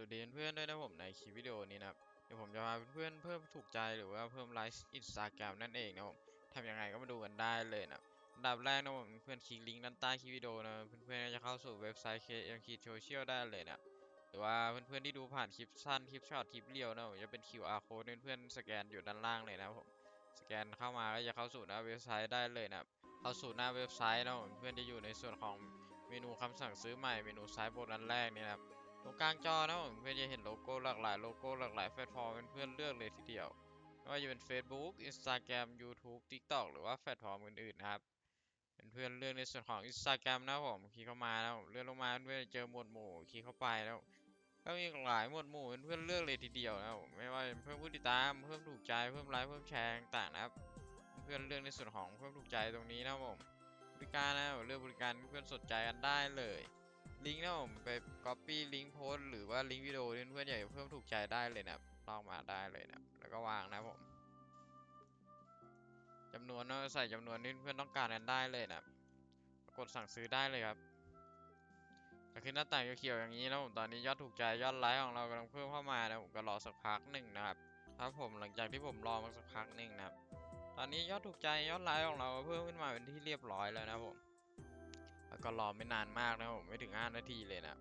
วัสดีเพื่อนๆด้วยนะผมในคลิปวิดีโอนี้นะครับเดี๋ยวผมจะพาเพื่อนๆเพิ่มถูกใจหรือว่าเพิ่มไลค์อินสตาแกรมนั่นเองนะผมทำยังไงก็มาดูกันได้เลยนะอันดับแรกนะผมเพื่อนคลิกลิงก์ด้านใต้คลิปวิดีโอนะเพื่อนๆจะเข้าสู่เว็บไซต์ KM k Social ได้เลยนะหรือว่าเพื่อนๆที่ดูผ่านคลิปสั้นคลิปช็อตคลิปเรียวนะผมจะเป็น QR code เพื่อนๆสแกนอยู่ด้านล่างเลยนะผมสแกนเข้ามาก็จะเข้าสู่หน้าเว็บไซต์ได้เลยนะเข้าสู่หน้าเว็บไซต์นะผมเพื่อนจะอยู่ในส่วนของเมนูคำสั่งซื้อใหม่เมนูซ้ายบนอันแรกนี่นะครับ ตรงกลางจอนะผมเพื่อนจะเห็นโลโก้หลากหลายโลโก้หลากหลายแพลตฟอร์มเพื่อนเลือกเลยทีเดียวไม่ว่าจะเป็น Facebook Instagram YouTube TikTok หรือว่าแพลตฟอร์มอื่นๆนะครับเพื่อนเลือกในส่วนของ Instagram นะผมคลิกเข้ามาแล้วเลื่อนลงมาเพื่อนเจอหมวดหมู่คลิกเข้าไปแล้ว ก็มีหลายหมวดหมู่เพื่อนเลือกเลยทีเดียวนะไม่ว่าเพิ่มผู้ติดตามเพิ่มถูกใจเพิ่มไลค์เพิ่มแชร์ต่างๆนะครับ เพื่อนเลือกในส่วนของเพิ่มถูกใจตรงนี้นะผมบริการนะเลือกบริการเพื่อนสนใจกันได้เลย ลิงก์นะผมไป copy ลิงก์โพสหรือว่าลิงก์วิดีโอเพื่อนๆอยากเพิ่มถูกใจได้เลยนะครับลองมาได้เลยนะแล้วก็วางนะผมจำนวนเนอะใส่จำนวนที่เพื่อนต้องการกันได้เลยนะกดสั่งซื้อได้เลยครับจะขึ้นหน้าต่างเขียวๆอย่างนี้นะผมตอนนี้ยอดถูกใจยอดไลค์ของเรากำลังเพิ่มเข้ามานะผมก็รอสักพักหนึ่งนะครับครับผมหลังจากที่ผมรอมาสักพักหนึ่งนะครับ ตอนนี้ยอดถูกใจยอดไลค์ของเราเพิ่มขึ้นมาเป็นที่เรียบร้อยแล้วนะผม แล้วก็รอไม่นานมากนะผมไม่ถึง 5 นาทีเลยนะ